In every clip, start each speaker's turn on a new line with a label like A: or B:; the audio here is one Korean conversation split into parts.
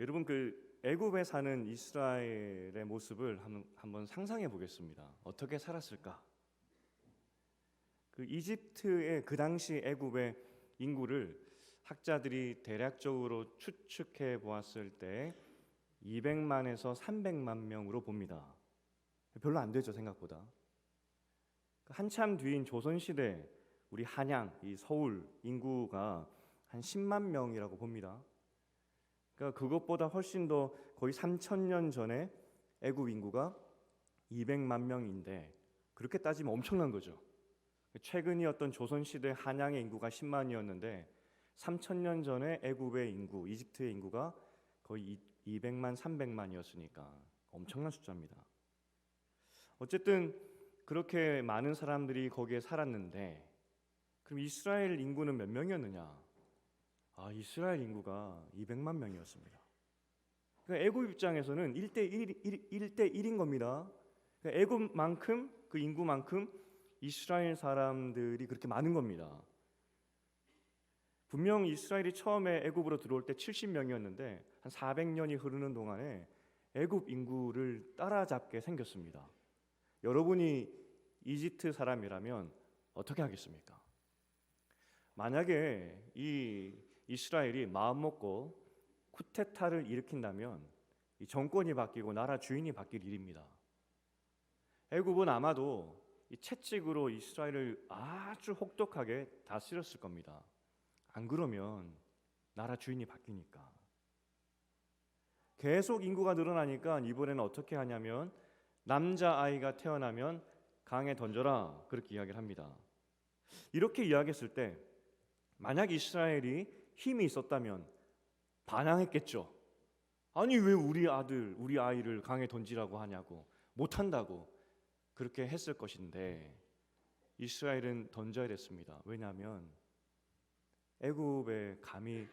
A: 여러분 그 애굽에 사는 이스라엘의 모습을 한번, 한번 상상해 보겠습니다. 어떻게 살았을까? 그 이집트의 그 당시 애굽의 인구를 학자들이 대략적으로 추측해 보았을 때 200만에서 300만 명으로 봅니다. 별로 안 되죠 생각보다. 그 한참 뒤인 조선 시대 우리 한양 이 서울 인구가 한 10만 명이라고 봅니다. 그러니까 그것보다 훨씬 더 거의 3천 년 전에 애굽 인구가 200만 명인데 그렇게 따지면 엄청난 거죠. 최근이었던 조선 시대 한양의 인구가 10만이었는데 3천 년 전에 애굽의 인구, 이집트의 인구가 거의 200만, 300만이었으니까 엄청난 숫자입니다. 어쨌든 그렇게 많은 사람들이 거기에 살았는데 그럼 이스라엘 인구는 몇 명이었느냐? 아, 이스라엘 인구가 200만 명이었습니다. 그러니까 애굽 입장에서는 1대 1, 1대 1인 겁니다. 그러니까 애굽만큼 그 인구만큼 이스라엘 사람들이 그렇게 많은 겁니다. 분명 이스라엘이 처음에 애굽으로 들어올 때 70명이었는데 한 400년이 흐르는 동안에 애굽 인구를 따라잡게 생겼습니다. 여러분이 이집트 사람이라면 어떻게 하겠습니까? 만약에 이 이스라엘이 마음 먹고 쿠데타를 일으킨다면 이 정권이 바뀌고 나라 주인이 바뀔 일입니다. 애굽은 아마도 이 채찍으로 이스라엘을 아주 혹독하게 다스렸을 겁니다. 안 그러면 나라 주인이 바뀌니까. 계속 인구가 늘어나니까 이번에는 어떻게 하냐면 남자 아이가 태어나면 강에 던져라 그렇게 이야기를 합니다. 이렇게 이야기했을 때 만약 이스라엘이 힘이 있었다면 반항했겠죠. 아니 왜 우리 아들, 우리 아이를 강에 던지라고 하냐고 못 한다고 그렇게 했을 것인데 이스라엘은 던져야 됐습니다. 왜냐하면 애굽에 감히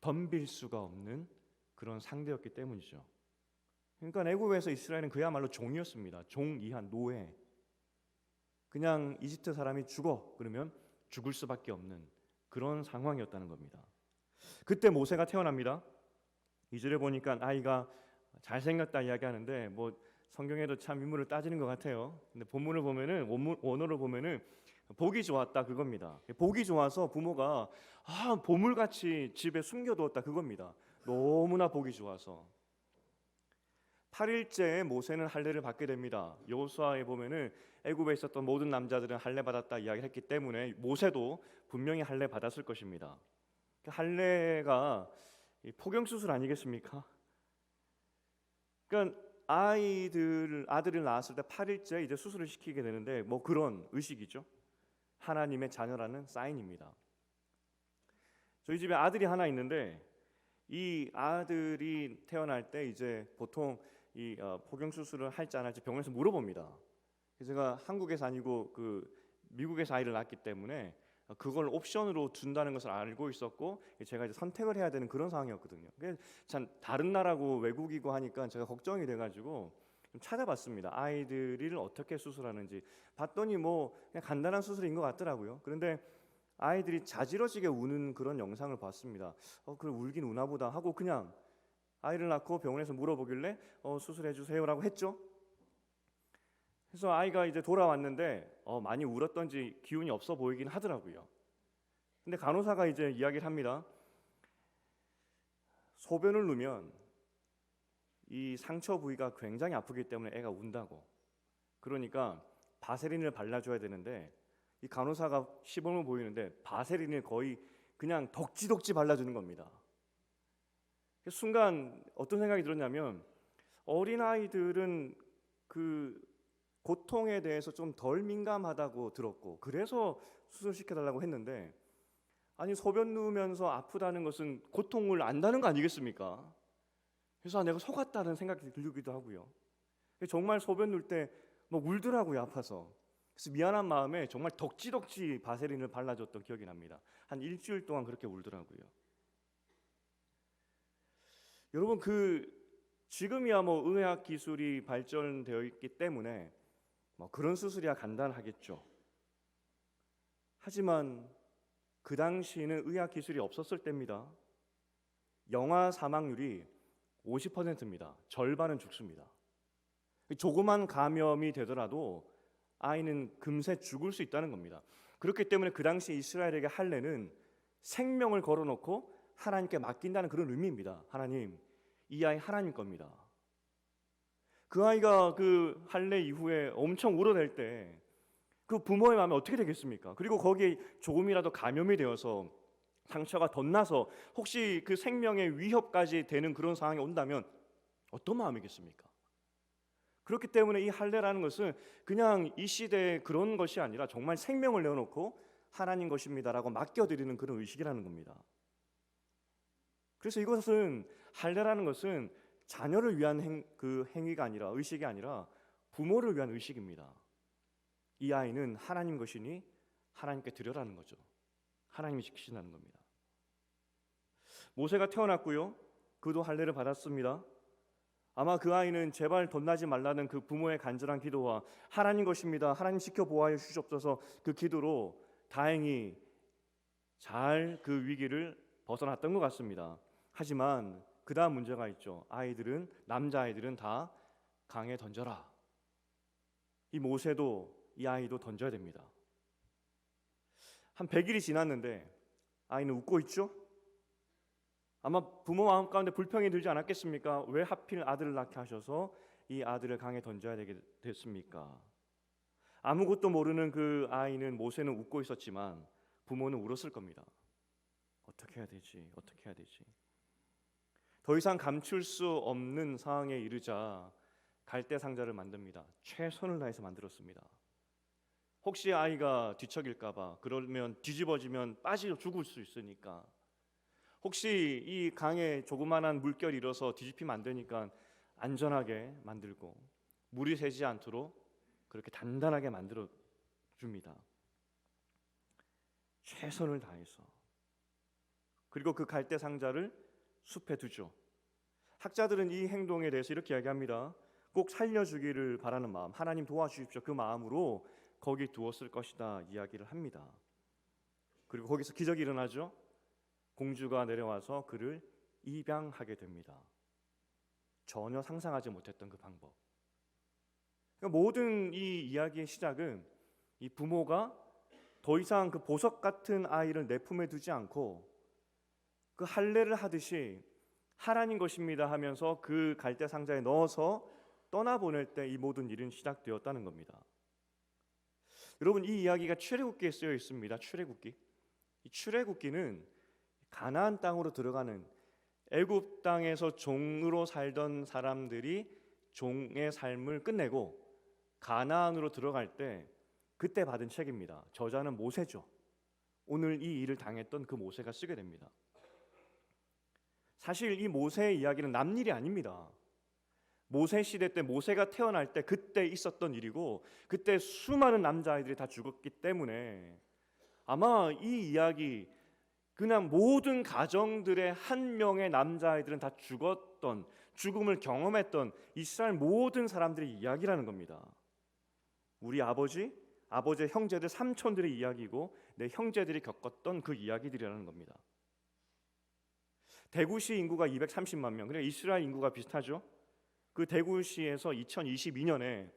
A: 덤빌 수가 없는 그런 상대였기 때문이죠. 그러니까 애굽에서 이스라엘은 그야말로 종이었습니다. 종 이한 노예. 그냥 이집트 사람이 죽어 그러면 죽을 수밖에 없는 그런 상황이었다는 겁니다. 그때 모세가 태어납니다. 이절에 보니까 아이가 잘생겼다 이야기하는데 뭐 성경에도 참 인물을 따지는 것 같아요. 근데 본문을 보면은 원어를 보면은 복이 좋았다 그겁니다. 복이 좋아서 부모가 아 보물같이 집에 숨겨두었다 그겁니다. 너무나 복이 좋아서 8일째에 모세는 할례를 받게 됩니다. 여호수아에 보면은 애굽에 있었던 모든 남자들은 할례 받았다 이야기했기 때문에 모세도 분명히 할례 받았을 것입니다. 그 할례가 포경 수술 아니겠습니까? 그러니까 아이들 아들을 낳았을 때 8일째 이제 수술을 시키게 되는데 뭐 그런 의식이죠. 하나님의 자녀라는 사인입니다. 저희 집에 아들이 하나 있는데 이 아들이 태어날 때 이제 보통 이 어, 포경 수술을 할지 안 할지 병원에서 물어봅니다. 제가 한국에서 아니고 그 미국에서 아이를 낳았기 때문에 그걸 옵션으로 준다는 것을 알고 있었고 제가 이제 선택을 해야 되는 그런 상황이었거든요. 참 다른 나라고 외국이고 하니까 제가 걱정이 돼가지고 좀 찾아봤습니다. 아이들을 어떻게 수술하는지 봤더니 뭐 그냥 간단한 수술인 것 같더라고요. 그런데 아이들이 자지러지게 우는 그런 영상을 봤습니다. 어, 그래 울긴 우나 보다 하고 그냥 아이를 낳고 병원에서 물어보길래 어, 수술해 주세요라고 했죠. 그래서 아이가 이제 돌아왔는데 어, 많이 울었던지 기운이 없어 보이긴 하더라고요. 근데 간호사가 이제 이야기를 합니다. 소변을 누면 이 상처 부위가 굉장히 아프기 때문에 애가 운다고. 그러니까 바세린을 발라줘야 되는데 이 간호사가 시범을 보이는데 바세린을 거의 그냥 덕지덕지 발라주는 겁니다. 순간 어떤 생각이 들었냐면 어린 아이들은 그 고통에 대해서 좀 덜 민감하다고 들었고 그래서 수술시켜달라고 했는데 아니 소변 누우면서 아프다는 것은 고통을 안다는 거 아니겠습니까? 그래서 아, 내가 속았다는 생각이 들기도 하고요. 정말 소변 누울 때 막 울더라고요 아파서. 그래서 미안한 마음에 정말 덕지덕지 바세린을 발라줬던 기억이 납니다. 한 일주일 동안 그렇게 울더라고요. 여러분 그 지금이야 뭐 의학 기술이 발전되어 있기 때문에 뭐 그런 수술이야 간단하겠죠. 하지만 그 당시에는 의학 기술이 없었을 때입니다. 영아 사망률이 50%입니다. 절반은 죽습니다. 조그만 감염이 되더라도 아이는 금세 죽을 수 있다는 겁니다. 그렇기 때문에 그 당시 이스라엘에게 할례는 생명을 걸어놓고 하나님께 맡긴다는 그런 의미입니다. 하나님, 이 아이 하나님 겁니다. 그 아이가 그 할례 이후에 엄청 울어댈 때 그 부모의 마음이 어떻게 되겠습니까? 그리고 거기에 조금이라도 감염이 되어서 상처가 덧나서 혹시 그 생명의 위협까지 되는 그런 상황이 온다면 어떤 마음이겠습니까? 그렇기 때문에 이 할례라는 것은 그냥 이 시대에 그런 것이 아니라 정말 생명을 내어놓고 하나님 것입니다라고 맡겨드리는 그런 의식이라는 겁니다. 그래서 이것은 할례라는 것은 자녀를 위한 행, 그 행위가 아니라 의식이 아니라 부모를 위한 의식입니다. 이 아이는 하나님 것이니 하나님께 드려라는 거죠. 하나님이 지키신다는 겁니다. 모세가 태어났고요. 그도 할례를 받았습니다. 아마 그 아이는 제발 덧나지 말라는 그 부모의 간절한 기도와 하나님 것입니다. 하나님 지켜 보아여 주시옵소서 그 기도로 다행히 잘 그 위기를 벗어났던 것 같습니다. 하지만 그 다음 문제가 있죠. 아이들은 남자 아이들은 다 강에 던져라. 이 모세도 이 아이도 던져야 됩니다. 한 100일이 지났는데 아이는 웃고 있죠? 아마 부모 마음 가운데 불평이 들지 않았겠습니까? 왜 하필 아들을 낳게 하셔서 이 아들을 강에 던져야 되게 됐습니까? 아무것도 모르는 그 아이는 모세는 웃고 있었지만 부모는 울었을 겁니다. 어떻게 해야 되지? 어떻게 해야 되지? 더 이상 감출 수 없는 상황에 이르자 갈대 상자를 만듭니다. 최선을 다해서 만들었습니다. 혹시 아이가 뒤척일까봐 그러면 뒤집어지면 빠져 죽을 수 있으니까 혹시 이 강에 조그만한 물결이 일어서 뒤집히면 안 되니까 안전하게 만들고 물이 새지 않도록 그렇게 단단하게 만들어 줍니다. 최선을 다해서 그리고 그 갈대 상자를 숲에 두죠. 학자들은 이 행동에 대해서 이렇게 이야기합니다. 꼭 살려주기를 바라는 마음, 하나님 도와주십시오. 그 마음으로 거기 두었을 것이다 이야기를 합니다. 그리고 거기서 기적이 일어나죠. 공주가 내려와서 그를 입양하게 됩니다. 전혀 상상하지 못했던 그 방법. 그러니까 모든 이 이야기의 시작은 이 부모가 더 이상 그 보석 같은 아이를 내 품에 두지 않고 그 할례를 하듯이 하나님 것입니다 하면서 그 갈대 상자에 넣어서 떠나 보낼 때 이 모든 일은 시작되었다는 겁니다. 여러분 이 이야기가 출애굽기에 쓰여 있습니다. 출애굽기. 이 출애굽기는 가나안 땅으로 들어가는 애굽 땅에서 종으로 살던 사람들이 종의 삶을 끝내고 가나안으로 들어갈 때 그때 받은 책입니다. 저자는 모세죠. 오늘 이 일을 당했던 그 모세가 쓰게 됩니다. 사실 이 모세의 이야기는 남 일이 아닙니다. 모세 시대 때 모세가 태어날 때 그때 있었던 일이고 그때 수많은 남자아이들이 다 죽었기 때문에 아마 이 이야기 그냥 모든 가정들의 한 명의 남자아이들은 다 죽었던 죽음을 경험했던 이스라엘 모든 사람들의 이야기라는 겁니다. 우리 아버지, 아버지의 형제들, 삼촌들의 이야기고 내 형제들이 겪었던 그 이야기들이라는 겁니다. 대구시 인구가 230만 명, 그러니까 이스라엘 인구가 비슷하죠. 그 대구시에서 2022년에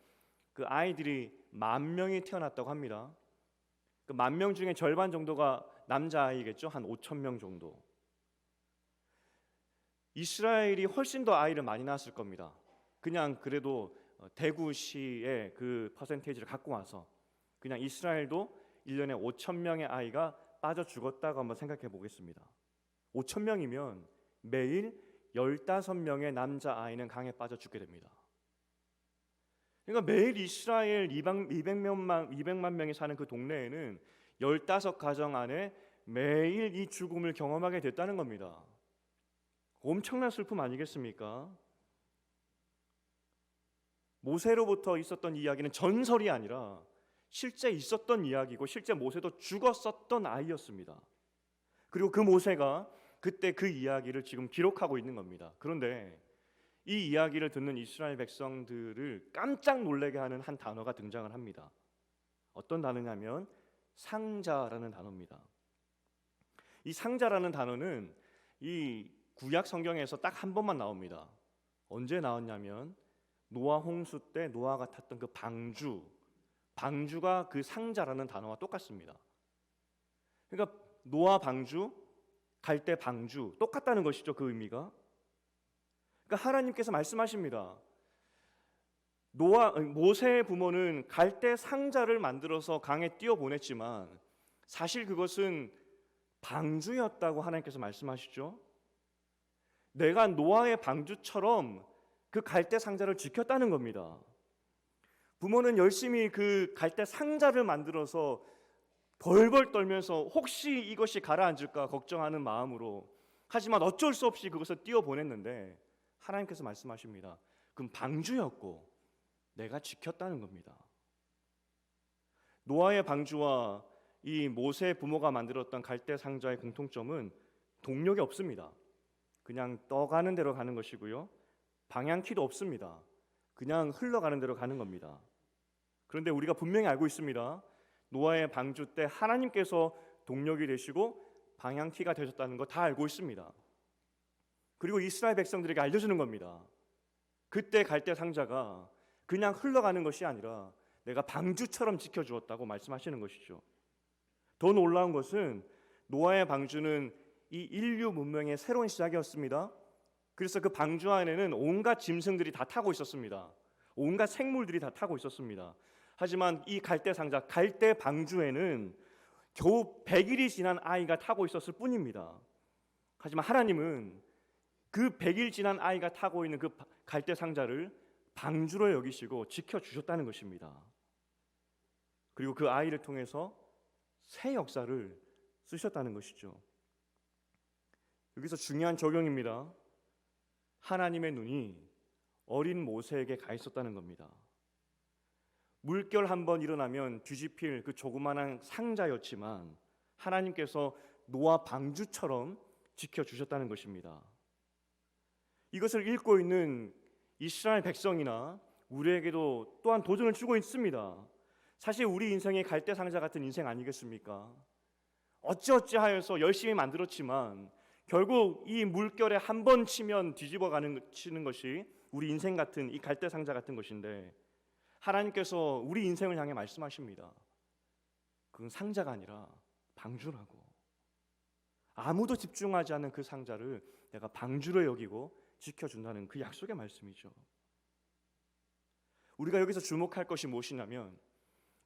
A: 그 아이들이 만 명이 태어났다고 합니다. 그 만 명 중에 절반 정도가 남자 아이겠죠, 한 5천 명 정도. 이스라엘이 훨씬 더 아이를 많이 낳았을 겁니다. 그냥 그래도 어, 대구시의 그 퍼센테이지를 갖고 와서 그냥 이스라엘도 1년에 5천 명의 아이가 빠져 죽었다고 한번 생각해 보겠습니다. 5천 명이면 매일 15명의 남자 아이는 강에 빠져 죽게 됩니다. 그러니까 매일 이스라엘 200명만 200만 명이 사는 그 동네에는 15가정 안에 매일 이 죽음을 경험하게 됐다는 겁니다. 엄청난 슬픔 아니겠습니까? 모세로부터 있었던 이야기는 전설이 아니라 실제 있었던 이야기고 실제 모세도 죽었었던 아이였습니다. 그리고 그 모세가 그때 그 이야기를 지금 기록하고 있는 겁니다. 그런데 이 이야기를 듣는 이스라엘 백성들을 깜짝 놀라게 하는 한 단어가 등장을 합니다. 어떤 단어냐면 상자라는 단어입니다. 이 상자라는 단어는 이 구약 성경에서 딱 한 번만 나옵니다. 언제 나왔냐면 노아 홍수 때 노아가 탔던 그 방주, 방주가 그 상자라는 단어와 똑같습니다. 그러니까 노아 방주, 갈대 방주 똑같다는 것이죠. 그 의미가. 그러니까 하나님께서 말씀하십니다. 노아 모세의 부모는 갈대 상자를 만들어서 강에 띄워 보냈지만 사실 그것은 방주였다고 하나님께서 말씀하시죠. 내가 노아의 방주처럼 그 갈대 상자를 지켰다는 겁니다. 부모는 열심히 그 갈대 상자를 만들어서 벌벌 떨면서 혹시 이것이 가라앉을까 걱정하는 마음으로 하지만 어쩔 수 없이 그것을 띄워 보냈는데 하나님께서 말씀하십니다. 그럼 방주였고 내가 지켰다는 겁니다. 노아의 방주와 이 모세 부모가 만들었던 갈대 상자의 공통점은 동력이 없습니다. 그냥 떠가는 대로 가는 것이고요. 방향키도 없습니다. 그냥 흘러가는 대로 가는 겁니다. 그런데 우리가 분명히 알고 있습니다. 노아의 방주 때 하나님께서 동력이 되시고 방향키가 되셨다는 거 다 알고 있습니다. 그리고 이스라엘 백성들에게 알려주는 겁니다. 그때 갈대 상자가 그냥 흘러가는 것이 아니라 내가 방주처럼 지켜주었다고 말씀하시는 것이죠. 더 놀라운 것은 노아의 방주는 이 인류 문명의 새로운 시작이었습니다. 그래서 그 방주 안에는 온갖 짐승들이 다 타고 있었습니다. 온갖 생물들이 다 타고 있었습니다. 하지만 이 갈대 상자, 갈대 방주에는 겨우 100일이 지난 아이가 타고 있었을 뿐입니다. 하지만 하나님은 그 100일 지난 아이가 타고 있는 그 갈대 상자를 방주로 여기시고 지켜 주셨다는 것입니다. 그리고 그 아이를 통해서 새 역사를 쓰셨다는 것이죠. 여기서 중요한 적용입니다. 하나님의 눈이 어린 모세에게 가 있었다는 겁니다. 물결 한 번 일어나면 뒤집힐 그 조그마한 상자였지만 하나님께서 노아 방주처럼 지켜 주셨다는 것입니다. 이것을 읽고 있는 이스라엘 백성이나 우리에게도 또한 도전을 주고 있습니다. 사실 우리 인생의 갈대 상자 같은 인생 아니겠습니까? 어찌어찌 하여서 열심히 만들었지만 결국 이 물결에 한 번 치면 뒤집어 가는 치는 것이 우리 인생 같은 이 갈대 상자 같은 것인데 하나님께서 우리 인생을 향해 말씀하십니다. 그건 상자가 아니라 방주라고. 아무도 집중하지 않는 그 상자를 내가 방주로 여기고 지켜준다는 그 약속의 말씀이죠. 우리가 여기서 주목할 것이 무엇이냐면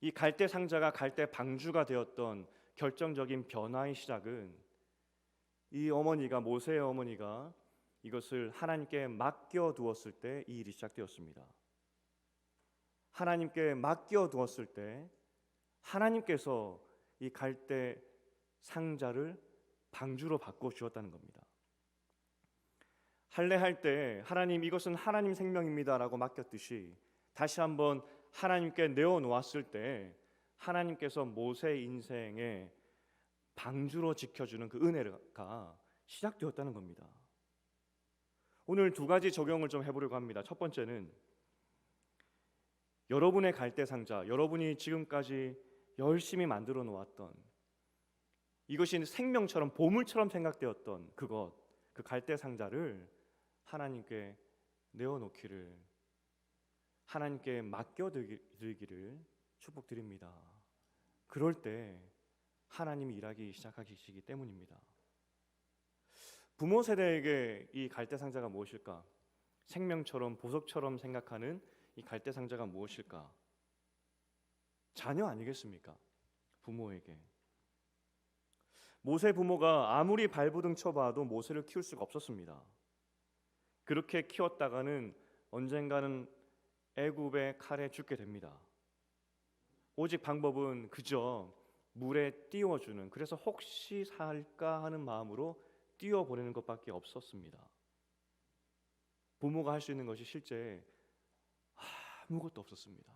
A: 이 갈대 상자가 갈대 방주가 되었던 결정적인 변화의 시작은 이 어머니가 모세의 어머니가 이것을 하나님께 맡겨 두었을 때 이 일이 시작되었습니다. 하나님께 맡겨 두었을 때 하나님께서 이 갈대 상자를 방주로 바꿔 주었다는 겁니다. 할례할 때 하나님 이것은 하나님 생명입니다라고 맡겼듯이 다시 한번 하나님께 내어 놓았을 때 하나님께서 모세 인생에 방주로 지켜주는 그 은혜가 시작되었다는 겁니다. 오늘 두 가지 적용을 좀 해보려고 합니다. 첫 번째는 여러분의 갈대 상자, 여러분이 지금까지 열심히 만들어 놓았던 이것이 생명처럼 보물처럼 생각되었던 그것, 그 갈대 상자를 하나님께 내어 놓기를 하나님께 맡겨 드리기를 축복드립니다. 그럴 때 하나님이 일하기 시작하시기 때문입니다. 부모 세대에게 이 갈대 상자가 무엇일까? 생명처럼 보석처럼 생각하는 이 갈대 상자가 무엇일까? 자녀 아니겠습니까? 부모에게. 모세 부모가 아무리 발부등 쳐봐도 모세를 키울 수가 없었습니다. 그렇게 키웠다가는 언젠가는 애굽의 칼에 죽게 됩니다. 오직 방법은 그저 물에 띄워주는 그래서 혹시 살까 하는 마음으로 띄워 보내는 것밖에 없었습니다. 부모가 할 수 있는 것이 실제 아무것도 없었습니다.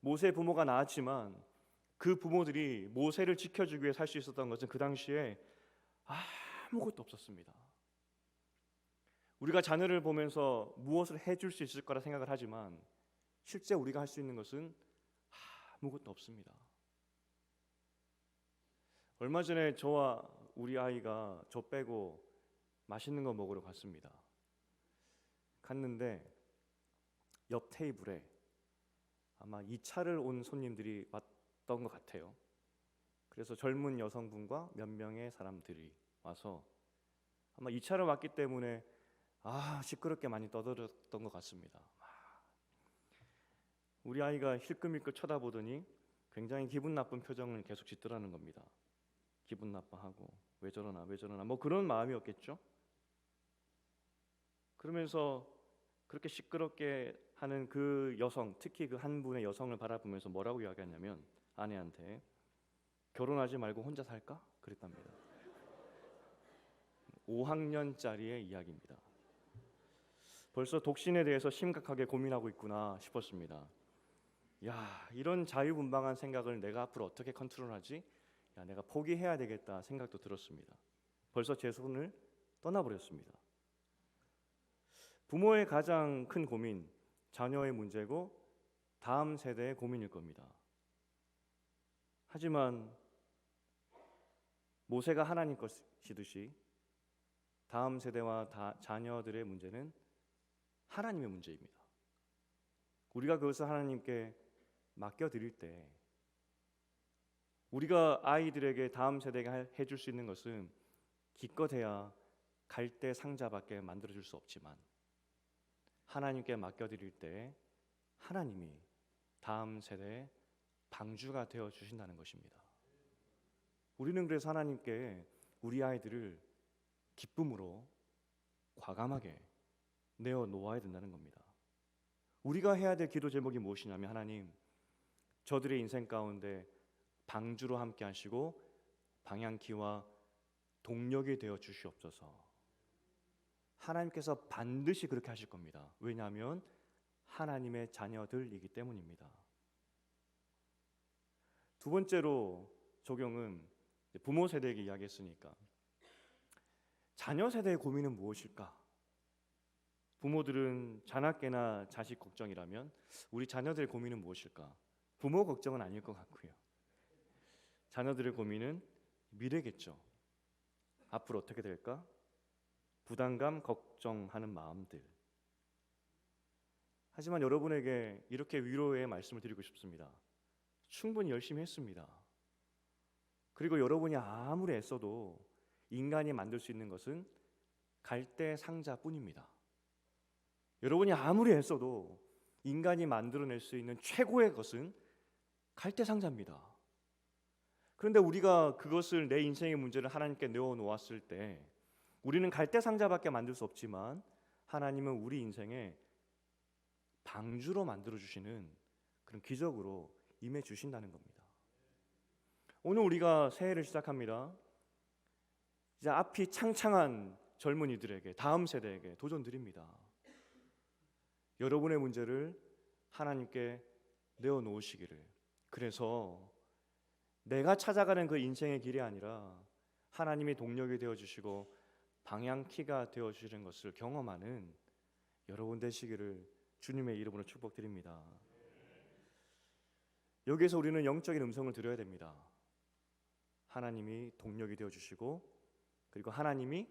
A: 모세 부모가 나았지만 그 부모들이 모세를 지켜주기 위해 살 수 있었던 것은 그 당시에 아무것도 없었습니다. 우리가 자녀를 보면서 무엇을 해줄 수 있을 거라 생각을 하지만 실제 우리가 할 수 있는 것은 아무것도 없습니다. 얼마 전에 저와 우리 아이가 저 빼고 맛있는 거 먹으러 갔습니다. 갔는데 옆 테이블에 아마 이 차를 온 손님들이 왔던 것 같아요. 그래서 젊은 여성분과 몇 명의 사람들이 와서 아마 이 차를 왔기 때문에 아 시끄럽게 많이 떠들었던 것 같습니다. 우리 아이가 힐끔힐끔 쳐다보더니 굉장히 기분 나쁜 표정을 계속 짓더라는 겁니다. 기분 나빠하고 왜 저러나 왜 저러나 뭐 그런 마음이었겠죠. 그러면서 그렇게 시끄럽게 하는 그 여성, 특히 그 한 분의 여성을 바라보면서 뭐라고 이야기했냐면 아내한테 결혼하지 말고 혼자 살까? 그랬답니다. 5학년짜리의 이야기입니다. 벌써 독신에 대해서 심각하게 고민하고 있구나 싶었습니다. 야, 이런 자유분방한 생각을 내가 앞으로 어떻게 컨트롤하지? 야, 내가 포기해야 되겠다 생각도 들었습니다. 벌써 제 손을 떠나버렸습니다. 부모의 가장 큰 고민, 자녀의 문제고 다음 세대의 고민일 겁니다. 하지만 모세가 하나님 것이듯이 다음 세대와 다, 자녀들의 문제는 하나님의 문제입니다. 우리가 그것을 하나님께 맡겨드릴 때 우리가 아이들에게 다음 세대가 해줄 수 있는 것은 기껏해야 갈대 상자밖에 만들어줄 수 없지만 하나님께 맡겨드릴 때 하나님이 다음 세대의 방주가 되어 주신다는 것입니다. 우리는 그래서 하나님께 우리 아이들을 기쁨으로 과감하게 내어 놓아야 된다는 겁니다. 우리가 해야 될 기도 제목이 무엇이냐면 하나님 저들의 인생 가운데 방주로 함께 하시고 방향키와 동력이 되어 주시옵소서. 하나님께서 반드시 그렇게 하실 겁니다. 왜냐하면 하나님의 자녀들이기 때문입니다. 두 번째로 적용은 부모 세대에게 이야기했으니까 자녀 세대의 고민은 무엇일까? 부모들은 자나깨나 자식 걱정이라면 우리 자녀들의 고민은 무엇일까? 부모 걱정은 아닐 것 같고요. 자녀들의 고민은 미래겠죠. 앞으로 어떻게 될까? 부담감, 걱정하는 마음들. 하지만 여러분에게 이렇게 위로의 말씀을 드리고 싶습니다. 충분히 열심히 했습니다. 그리고 여러분이 아무리 애써도 인간이 만들 수 있는 것은 갈대 상자뿐입니다. 여러분이 아무리 애써도 인간이 만들어낼 수 있는 최고의 것은 갈대 상자입니다. 그런데 우리가 그것을 내 인생의 문제를 하나님께 내어 놓았을 때 우리는 갈대 상자밖에 만들 수 없지만 하나님은 우리 인생에 방주로 만들어 주시는 그런 기적으로 임해 주신다는 겁니다. 오늘 우리가 새해를 시작합니다. 이제 앞이 창창한 젊은이들에게 다음 세대에게 도전 드립니다. 여러분의 문제를 하나님께 내어 놓으시기를. 그래서 내가 찾아가는 그 인생의 길이 아니라 하나님이 동력이 되어 주시고 방향키가 되어 주시는 것을 경험하는 여러분 되시기를 주님의 이름으로 축복드립니다. 여기에서 우리는 영적인 음성을 들어야 됩니다. 하나님이 동력이 되어 주시고 그리고 하나님이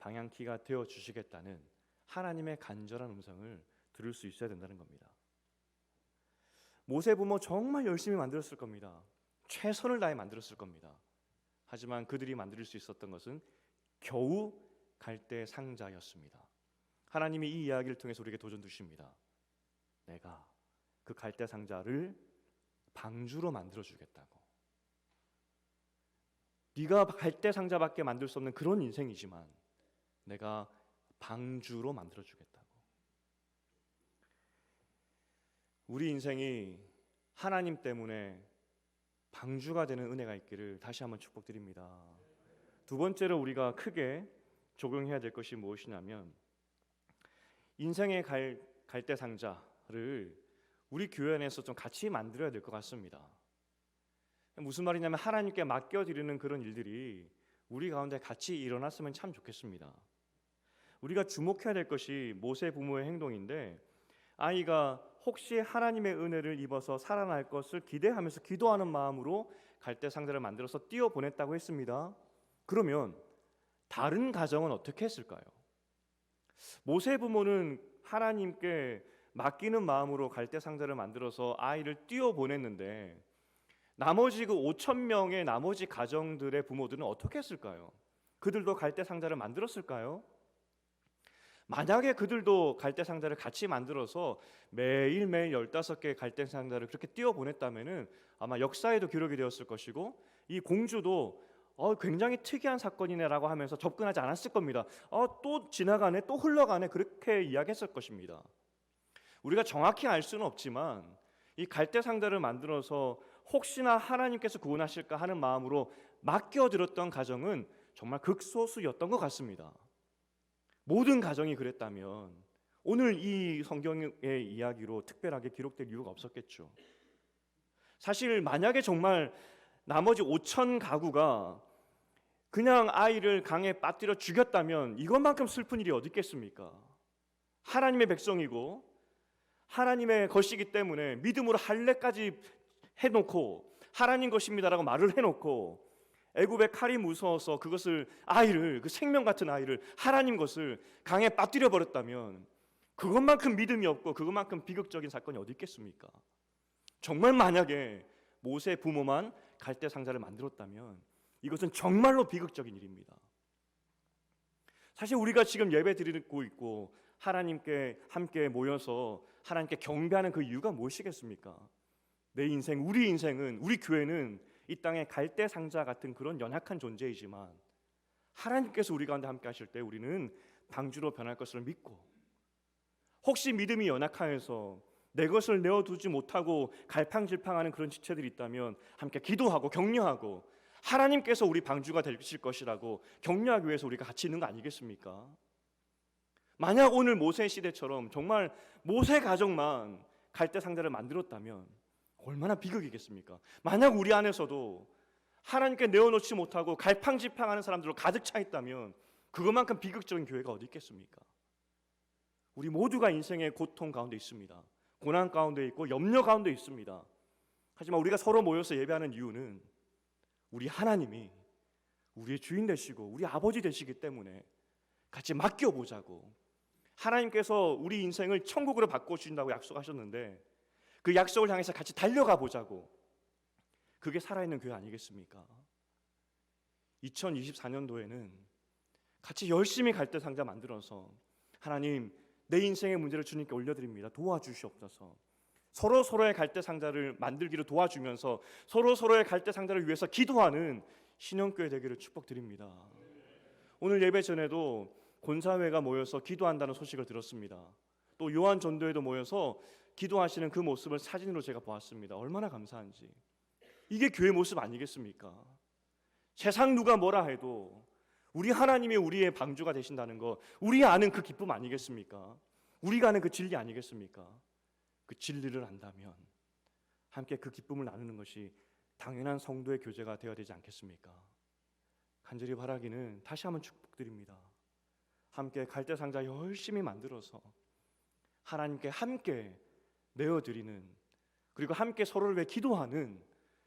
A: 방향키가 되어 주시겠다는 하나님의 간절한 음성을 들을 수 있어야 된다는 겁니다. 모세 부모 정말 열심히 만들었을 겁니다. 최선을 다해 만들었을 겁니다. 하지만 그들이 만들 수 있었던 것은 겨우 갈대 상자였습니다. 하나님이 이 이야기를 통해서 우리에게 도전 주십니다. 내가 그 갈대 상자를 방주로 만들어 주겠다고. 네가 갈대 상자밖에 만들 수 없는 그런 인생이지만 내가 방주로 만들어 주겠다고. 우리 인생이 하나님 때문에 방주가 되는 은혜가 있기를 다시 한번 축복드립니다. 두 번째로 우리가 크게 적용해야 될 것이 무엇이냐면 인생의 갈, 갈대 상자를 우리 교회 안에서 좀 같이 만들어야 될 것 같습니다. 무슨 말이냐면 하나님께 맡겨드리는 그런 일들이 우리 가운데 같이 일어났으면 참 좋겠습니다. 우리가 주목해야 될 것이 모세 부모의 행동인데 아이가 혹시 하나님의 은혜를 입어서 살아날 것을 기대하면서 기도하는 마음으로 갈대 상자를 만들어서 띄워 보냈다고 했습니다. 그러면 다른 가정은 어떻게 했을까요? 모세 부모는 하나님께 맡기는 마음으로 갈대 상자를 만들어서 아이를 띄워 보냈는데 나머지 그 5천 명의 나머지 가정들의 부모들은 어떻게 했을까요? 그들도 갈대 상자를 만들었을까요? 만약에 그들도 갈대 상자를 같이 만들어서 매일매일 15개의 갈대 상자를 그렇게 띄워 보냈다면은 아마 역사에도 기록이 되었을 것이고 이 공주도 어, 굉장히 특이한 사건이네라고 하면서 접근하지 않았을 겁니다. 어, 또 지나가네, 또 흘러가네 그렇게 이야기했을 것입니다. 우리가 정확히 알 수는 없지만 이 갈대 상자를 만들어서 혹시나 하나님께서 구원하실까 하는 마음으로 맡겨드렸던 가정은 정말 극소수였던 것 같습니다. 모든 가정이 그랬다면 오늘 이 성경의 이야기로 특별하게 기록될 이유가 없었겠죠. 사실 만약에 정말 나머지 5천 가구가 그냥 아이를 강에 빠뜨려 죽였다면 이것만큼 슬픈 일이 어디 있겠습니까? 하나님의 백성이고 하나님의 것이기 때문에 믿음으로 할례까지 해놓고 하나님 것입니다라고 말을 해놓고 애굽의 칼이 무서워서 그것을 아이를 그 생명 같은 아이를 하나님 것을 강에 빠뜨려 버렸다면 그것만큼 믿음이 없고 그것만큼 비극적인 사건이 어디 있겠습니까? 정말 만약에 모세 부모만 갈대 상자를 만들었다면 이것은 정말로 비극적인 일입니다. 사실 우리가 지금 예배 드리고 있고 하나님께 함께 모여서 하나님께 경배하는 그 이유가 무엇이겠습니까? 내 인생, 우리 인생은 우리 교회는 이 땅에 갈대 상자 같은 그런 연약한 존재이지만 하나님께서 우리 가운데 함께 하실 때 우리는 방주로 변할 것을 믿고 혹시 믿음이 연약하여서 내 것을 내어두지 못하고 갈팡질팡하는 그런 지체들이 있다면 함께 기도하고 격려하고 하나님께서 우리 방주가 되실 것이라고 격려하기 위해서 우리가 같이 있는 거 아니겠습니까? 만약 오늘 모세 시대처럼 정말 모세 가정만 갈대 상자를 만들었다면 얼마나 비극이겠습니까? 만약 우리 안에서도 하나님께 내어놓지 못하고 갈팡질팡하는 사람들로 가득 차 있다면 그것만큼 비극적인 교회가 어디 있겠습니까? 우리 모두가 인생의 고통 가운데 있습니다. 고난 가운데 있고 염려 가운데 있습니다. 하지만 우리가 서로 모여서 예배하는 이유는 우리 하나님이 우리의 주인 되시고 우리 아버지 되시기 때문에 같이 맡겨 보자고 하나님께서 우리 인생을 천국으로 바꿔 주신다고 약속하셨는데 그 약속을 향해서 같이 달려가 보자고 그게 살아있는 교회 아니겠습니까? 2024년도에는 같이 열심히 갈대 상자 만들어서 하나님 내 인생의 문제를 주님께 올려드립니다. 도와주시옵소서. 서로 서로의 갈대 상자를 만들기를 도와주면서 서로 서로의 갈대 상자를 위해서 기도하는 신영교회 되기를 축복드립니다. 오늘 예배 전에도 권사회가 모여서 기도한다는 소식을 들었습니다. 또 요한 전도회도 모여서 기도하시는 그 모습을 사진으로 제가 보았습니다. 얼마나 감사한지. 이게 교회 모습 아니겠습니까? 세상 누가 뭐라 해도 우리 하나님이 우리의 방주가 되신다는 거 우리 아는 그 기쁨 아니겠습니까? 우리가 아는 그 진리 아니겠습니까? 그 진리를 안다면 함께 그 기쁨을 나누는 것이 당연한 성도의 교제가 되어야 되지 않겠습니까? 간절히 바라기는 다시 한번 축복드립니다. 함께 갈대 상자 열심히 만들어서 하나님께 함께 내어 드리는 그리고 함께 서로를 위해 기도하는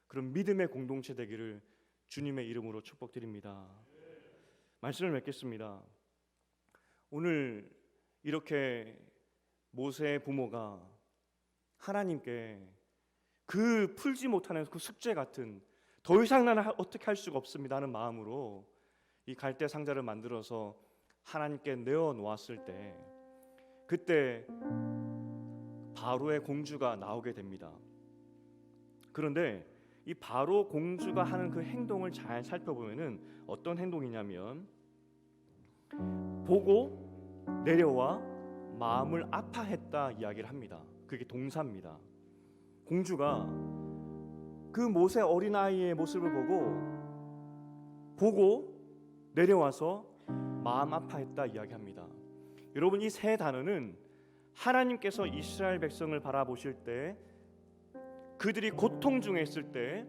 A: 그런 믿음의 공동체 되기를 주님의 이름으로 축복드립니다. 말씀을 맺겠습니다. 오늘 이렇게 모세의 부모가 하나님께 그 풀지 못하는 그 숙제 같은 더 이상 나는 어떻게 할 수가 없습니다 하는 마음으로 이 갈대 상자를 만들어서 하나님께 내어 놓았을 때 그때 바로의 공주가 나오게 됩니다. 그런데 이 바로 공주가 하는 그 행동을 잘 살펴보면은 어떤 행동이냐면 보고 내려와 마음을 아파했다 이야기를 합니다. 그게 동사입니다. 공주가 그 모세 어린아이의 모습을 보고 보고 내려와서 마음 아파했다 이야기합니다. 여러분 이 세 단어는 하나님께서 이스라엘 백성을 바라보실 때 그들이 고통 중에 있을 때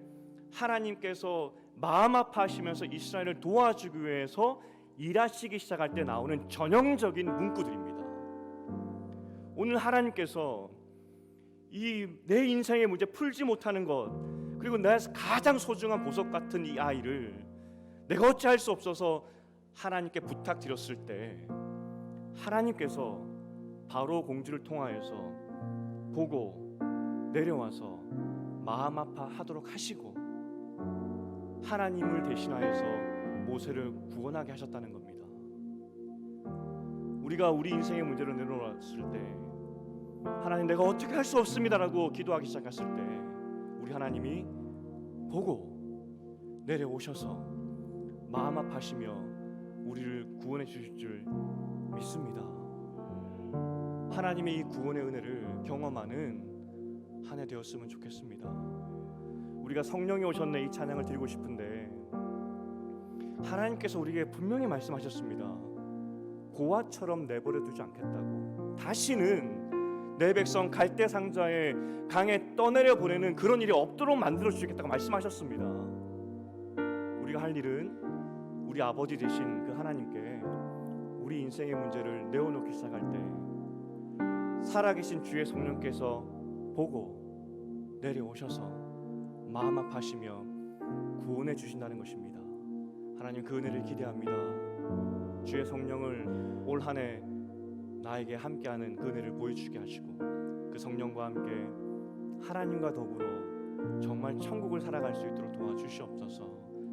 A: 하나님께서 마음 아파하시면서 이스라엘을 도와주기 위해서 일하시기 시작할 때 나오는 전형적인 문구들입니다. 오늘 하나님께서 이 내 인생의 문제 풀지 못하는 것 그리고 내 가장 소중한 보석 같은 이 아이를 내가 어찌할 수 없어서 하나님께 부탁드렸을 때 하나님께서 바로 공주를 통하여서 보고 내려와서 마음 아파하도록 하시고 하나님을 대신하여서 모세를 구원하게 하셨다는 겁니다. 우리가 우리 인생의 문제를 내려놨을 때 하나님 내가 어떻게 할 수 없습니다라고 기도하기 시작했을 때 우리 하나님이 보고 내려오셔서 마음 아파하시며 우리를 구원해 주실 줄 믿습니다. 하나님의 이 구원의 은혜를 경험하는 한 해 되었으면 좋겠습니다. 우리가 성령이 오셨네 이 찬양을 드리고 싶은데 하나님께서 우리에게 분명히 말씀하셨습니다. 고아처럼 내버려 두지 않겠다고. 다시는 내 백성 갈대 상자에 강에 떠내려 보내는 그런 일이 없도록 만들어 주시겠다고 말씀하셨습니다. 우리가 할 일은 우리 아버지 되신 그 하나님께 우리 인생의 문제를 내어놓기 시작할 때 살아계신 주의 성령께서 보고 내려오셔서 마음 아파하시며 구원해 주신다는 것입니다. 하나님 그 은혜를 기대합니다. 주의 성령을 올 한해 나에게 함께하는 그 은혜를 보여주게 하시고 그 성령과 함께 하나님과 더불어 정말 천국을 살아갈 수 있도록 도와주시옵소서.